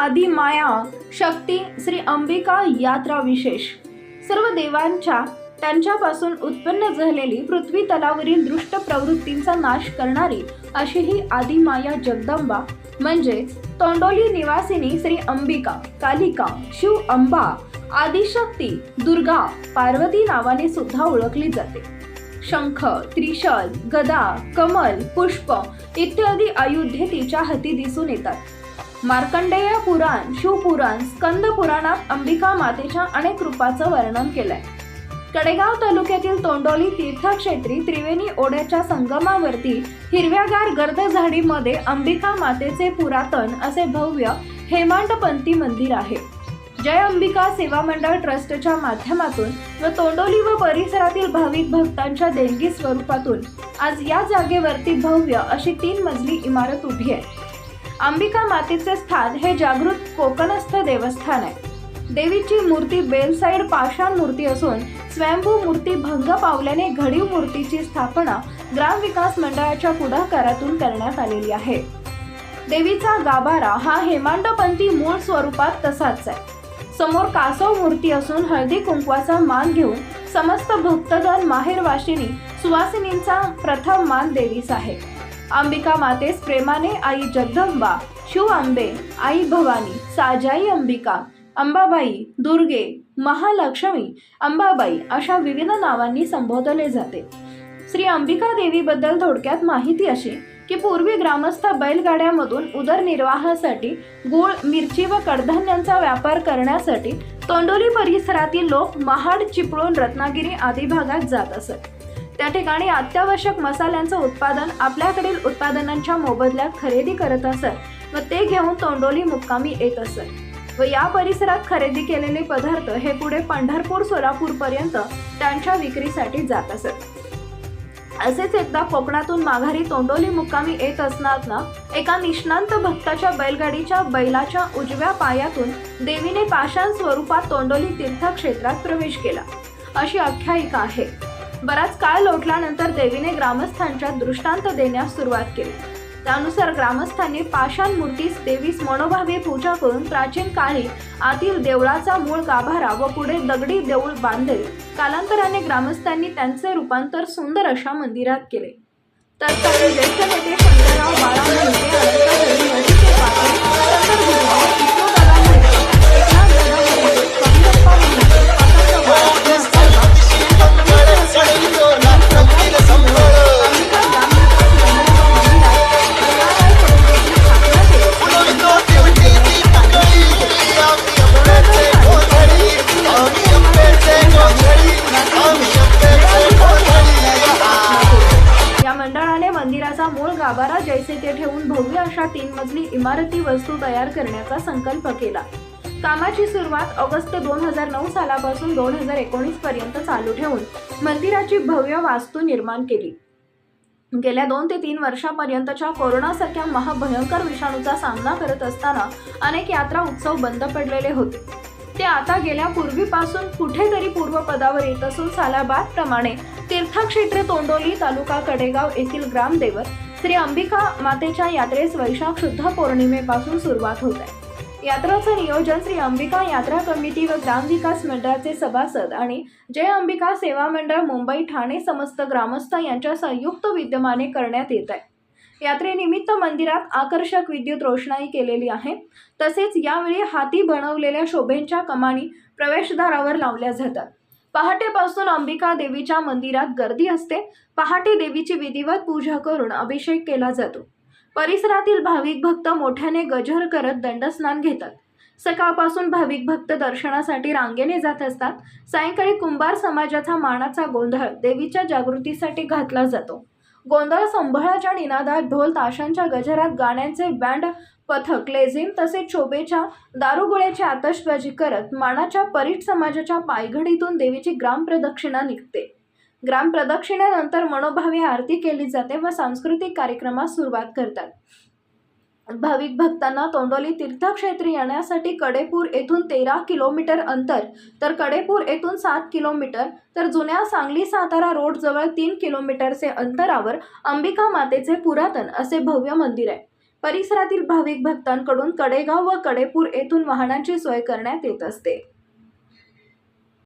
तोंडोलीची माया शक्ती श्री अंबिका यात्रा विशेष. सर्व देवांच्या त्यांच्यापासून उत्पन्न झालेली पृथ्वी तलावरील दृष्ट प्रवृत्तींचा नाश करणारी अशी ही आदिमाया जगदंबा म्हणजेच तोंडोली निवासिनी श्री अंबिका कालिका शिव अंबा आदिशक्ती दुर्गा पार्वती नावाने सुद्धा ओळखली जाते. शंख त्रिशल गदा कमल पुष्प इत्यादी आयुधे तिच्या हाती दिसून येतात. मार्कंडेय पुराण शिवपुराण स्कंद पुराणात अंबिका मातेच्या अनेक रूपाचं वर्णन केलंय. कडेगाव तालुक्यातील तोंडोली तीर्थक्षेत्री त्रिवेणी ओढ्याच्या संगमावरती हिरव्यागार गर्द झाडीमध्ये अंबिका मातेचे पुरातन असे भव्य हेमांडपंथी मंदिर आहे. जय अंबिका सेवा मंडळ ट्रस्टच्या माध्यमातून व तोंडोली व परिसरातील भाविक भक्तांच्या देणगी स्वरूपातून आज या जागेवरती भव्य अशी तीन मजली इमारत उभी आहे. अंबिका मातेचे स्थान हे जागृत कोकणस्थ देवस्थान आहे. देवीची मूर्ती बेलसाईड पाषाण मूर्ती असून स्वयंभू मूर्ती भंग पावल्याने घडीव मूर्तीची स्थापना ग्रामविकास मंडळाच्या पुढाकारातून करण्यात आलेली आहे. देवीचा गाभारा हा हेमांडपंथी मूळ स्वरूपात तसाच आहे. समोर कासव मूर्ती असून हळदी कुंकवाचा मान घेऊन समस्त भक्तगण माहेरवाशिनी सुवासिनींचा प्रथम मान देवीस आहे. अंबिका मातेस प्रेमाने आई जगदंबा शिव आंबे आई भवानी साजाई अंबिका अंबाबाई दुर्गे महालक्ष्मी अंबाबाई अशा विविध नावांनी संबोधले जाते. श्री अंबिका देवीबद्दल थोडक्यात माहिती अशी की पूर्वी ग्रामस्थ बैलगाड्यामधून उदरनिर्वाहासाठी गूळ मिरची व कडधान्यांचा व्यापार करण्यासाठी तोंडोली परिसरातील लोक महाड चिपळूण रत्नागिरी आदी भागात जात असत. त्या ठिकाणी अत्यावश्यक मसाल्यांचं उत्पादन आपल्याकडील उत्पादनांच्या मोबदल्यात खरेदी करत असत व ते घेऊन तोंडोली मुक्कामी येत असत. व या परिसरात खरेदी केलेले पदार्थ हे पुढे पंढरपूर सोलापूर पर्यंत त्यांच्या विक्रीसाठी जात असत. असेच एकदा कोकणातून माघारी तोंडोली मुक्कामी येत असताना एका निष्णांत भक्ताच्या बैलगाडीच्या बैलाच्या उजव्या पायातून देवीने पाषाण स्वरूपात तोंडोली तीर्थक्षेत्रात प्रवेश केला. अशी आख्यायिका आहे. बराच काळ लोटल्यानंतर देवीने ग्रामस्थांच्या दृष्टांत देण्यास सुरुवात केली. त्यानुसार ग्रामस्थांनी पाषाण मूर्तीस देवीस मनोभावे पूजा करून प्राचीन काळी आतील देवळाचा मूळ गाभारा व पुढे दगडी देऊळ बांधले. कालांतराने ग्रामस्थांनी त्यांचे रूपांतर सुंदर अशा मंदिरात केले. तत्कालीन ज्येष्ठ नेते शंकरराव बाळा मंडळाने मंदिराचा मूळ गाभारा जैसे ते ठेवून भव्य अशा तीन मजली इमारती वस्तू तयार करण्याचा संकल्प केला. कामाची सुरुवात ऑगस्ट दोन हजार नऊ सालापासून दोन हजार एकोणीस पर्यंत चालू ठेवून मंदिराची भव्य वास्तू निर्माण केली. गेल्या दोन ते तीन वर्षापर्यंतच्या कोरोनासारख्या महाभयंकर विषाणूचा सामना करत असताना अनेक यात्रा उत्सव बंद पडलेले होते. ते आता गेल्या पूर्वीपासून कुठेतरी पूर्वपदावर येत असून सालाबादप्रमाणे तीर्थक्षेत्र तोंडोली तालुका कडेगाव येथील ग्रामदेवत श्री अंबिका मातेच्या यात्रेस वैशाख शुद्ध पौर्णिमेपासून सुरुवात होत आहे. यात्राचं नियोजन श्री अंबिका यात्रा कमिटी व ग्रामविकास मंडळाचे सभासद आणि जय अंबिका सेवा मंडळ मुंबई ठाणे समस्त ग्रामस्थ यांच्या संयुक्त विद्यमाने करण्यात येत आहे. यात्रेनिमित्त मंदिरात आकर्षक विद्युत रोषणाई केलेली आहे. तसेच यावेळी हाती बनवलेल्या शोभेच्या कमानी प्रवेशद्वारावर लावल्या जातात. पहाटेपासून अंबिका देवीच्या मंदिरात गर्दी असते. पहाटे देवीची विधिवत पूजा करून अभिषेक केला जातो. परिसरातील भाविक भक्त मोठ्याने गजर करत दंडस्नान घेतात. सकाळपासून भाविक भक्त दर्शनासाठी रांगेने जात असतात. सायंकाळी कुंभार समाजाचा मानाचा गोंधळ देवीच्या जागृतीसाठी घातला जातो. गोंधळ संभळाच्या निनादात ढोल ताशांच्या गजरात गाण्यांचे बँड पथक लेझिम तसेच शोभेच्या दारुगोळ्याची आतषबाजी करत मानाच्या परीट समाजाच्या पायघडीतून देवीची ग्रामप्रदक्षिणा निघते. ग्रामप्रदक्षिणेनंतर मनोभावी आरती केली जाते व सांस्कृतिक कार्यक्रमास सुरुवात करतात. भाविक भक्तांना तोंडोली तीर्थक्षेत्री येण्यासाठी कडेपूर येथून तेरा किलोमीटर अंतर तर कडेपूर येथून सात किलोमीटर तर जुन्या सांगली सातारा रोडजवळ तीन किलोमीटरचे अंतरावर अंबिका मातेचे पुरातन असे भव्य मंदिर आहे. परिसरातील भाविक भक्तांकडून कडेगाव व कडेपूर येथून वाहनांची सोय करण्यात येत असते.